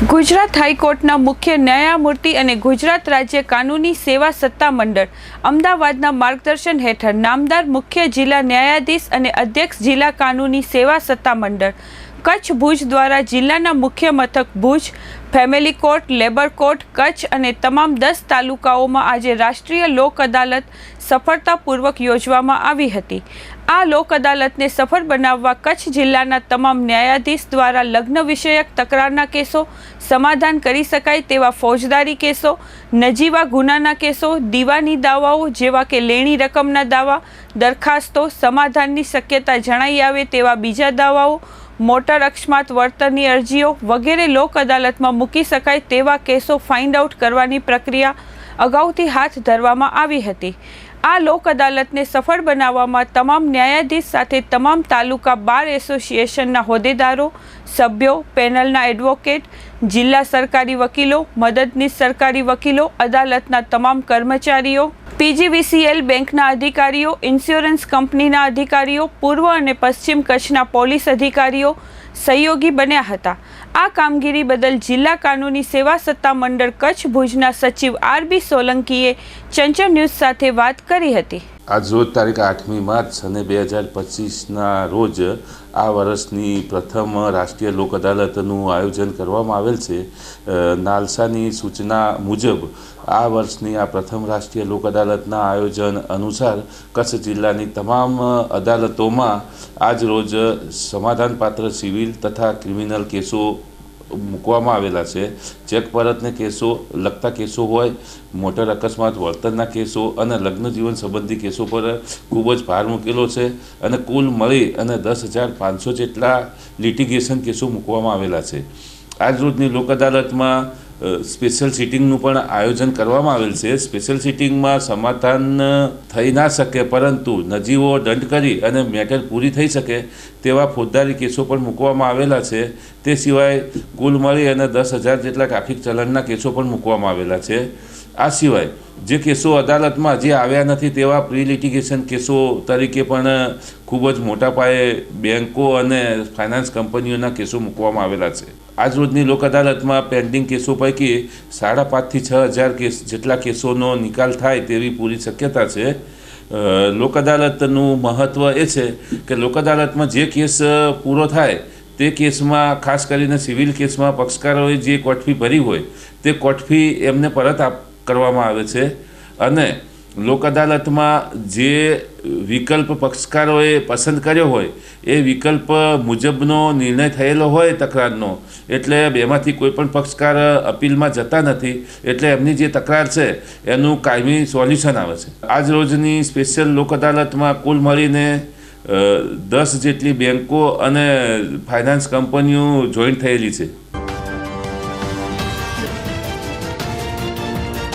ગુજરાત હાઈકોર્ટના મુખ્ય ન્યાયમૂર્તિ અને ગુજરાત રાજ્ય કાનૂની સેવા સત્તા મંડળ અમદાવાદના માર્ગદર્શન હેઠળ નામદાર મુખ્ય જિલ્લા ન્યાયાધીશ અને અધ્યક્ષ જિલ્લા કાનૂની સેવા સત્તા મંડળ કચ્છ ભુજ દ્વારા જિલ્લાના મુખ્ય મથક Bhuj, family court, labour court, Kutch અને તમામ દસ તાલુકાઓમાં આજે રાષ્ટ્રીય લોક અદાલત સફળતાપૂર્વક યોજવામાં આવી હતી. આ લોક અદાલતને સફળ બનાવવા કચ્છ જિલ્લાના તમામ ન્યાયાધીશ દ્વારા લગ્ન વિષયક તકરારના કેસો, સમાધાન કરી શકાય તેવા ફોજદારી કેસો, નજીવા ગુનાના કેસો, દીવાની દાવાઓ જેવા કે લેણી રકમના દાવા, દરખાસ્તો, સમાધાનની શક્યતા જણાઈ આવે તેવા બીજા દાવાઓ મોટર અકસ્માત વળતરની અરજીઓ વગેરે લોક અદાલતમાં મૂકી શકાય તેવા કેસો ફાઇન્ડ આઉટ કરવાની પ્રક્રિયા અગાઉથી હાથ ધરવામાં આવી હતી. આ લોક અદાલતને સફળ બનાવવામાં તમામ ન્યાયાધીશ સાથે તમામ તાલુકા બાર એસોસિએશનના હોદ્દેદારો, સભ્યો, પેનલના એડવોકેટ, જિલ્લા સરકારી વકીલો, મદદનીશ સરકારી વકીલો, અદાલતના તમામ કર્મચારીઓ, પીજીવીસીએલ બેંકના અધિકારીઓ, ઇન્સ્યોરન્સ કંપનીના અધિકારીઓ, પૂર્વ અને પશ્ચિમ કચ્છના પોલીસ અધિકારીઓ સહયોગી બન્યા હતા. આ કામગીરી બદલ જિલ્લા કાનૂની સેવા સત્તા મંડળ કચ્છ ભુજના સચિવ આર બી સોલંકીએ ચંચળ ન્યૂઝ સાથે વાત કરી હતી. આજ રોજ તારીખ આઠમી માર્ચ અને બે હજાર પચીસના રોજ આ વર્ષની પ્રથમ રાષ્ટ્રીય લોક અદાલતનું આયોજન કરવામાં આવેલ છે. નાલસાની સૂચના મુજબ આ વર્ષની આ પ્રથમ રાષ્ટ્રીય લોક અદાલતના આયોજન અનુસાર કચ્છ જિલ્લાની તમામ અદાલતોમાં આજ રોજ સમાધાનપાત્ર સિવિલ તથા ક્રિમિનલ કેસો મૂકવામાં આવેલા છે. ચેક પરતને કેસો, લગતા કેસો હોય, મોટર અકસ્માત, વળતરના કેસો અને લગ્ન જીવન સંબંધી કેસો પર ખૂબ જ ભાર મૂકેલો છે અને કુલ મળી અને દસ હજાર પાંચસો જેટલા લિટિગેશન કેસો મૂકવામાં આવેલા છે. આજ રોજની લોક અદાલતમાં સ્પેશિયલ સિટિંગનું પણ આયોજન કરવામાં આવેલ છે. સ્પેશિયલ સિટિંગમાં સમાધાન થઈ ના શકે, પરંતુ નજીવો દંડ કરી અને મેટર પૂરી થઈ શકે તેવા ફોજદારી કેસો પણ મૂકવામાં આવેલા છે. તે સિવાય કુલ મળી અને દસ હજાર જેટલા ટ્રાફિક ચલણના કેસો પણ મૂકવામાં આવેલા છે. આ સિવાય જે કેસો અદાલતમાં જે આવ્યા નથી તેવા પ્રી લિટિગેશન કેસો તરીકે પણ ખૂબ જ મોટા પાયે બેન્કો અને ફાઇનાન્સ કંપનીઓના કેસો મૂકવામાં આવેલા છે. આજ રોજની લોક અદાલતમાં પેન્ડિંગ કેસો પૈકી સાડા પાંચથી છ હજાર કેસ જેટલા કેસોનો નિકાલ થાય તેવી પૂરી શક્યતા છે. લોક અદાલતનું મહત્ત્વ એ છે કે લોક અદાલતમાં જે કેસ પૂરો થાય તે કેસમાં ખાસ કરીને સિવિલ કેસમાં પક્ષકારોએ જે કોર્ટ ફી ભરી હોય તે કોર્ટ ફી એમને પરત આપ કરવામાં આવે છે. અને લોક અદાલતમાં જે વિકલ્પ પક્ષકારોએ પસંદ કર્યો હોય, એ વિકલ્પ મુજબનો નિર્ણય થયેલો હોય તકરારનો, એટલે બેમાંથી કોઈ પણ પક્ષકાર અપીલમાં જતા નથી, એટલે એમની જે તકરાર છે, એનું કાયમી સોલ્યુશન આવે છે. આજ રોજની સ્પેશિયલ લોક અદાલતમાં કુલ મળીને દસ જેટલી બેન્કો અને ફાઇનાન્સ કંપનીઓ જોઈન્ટ થયેલી છે.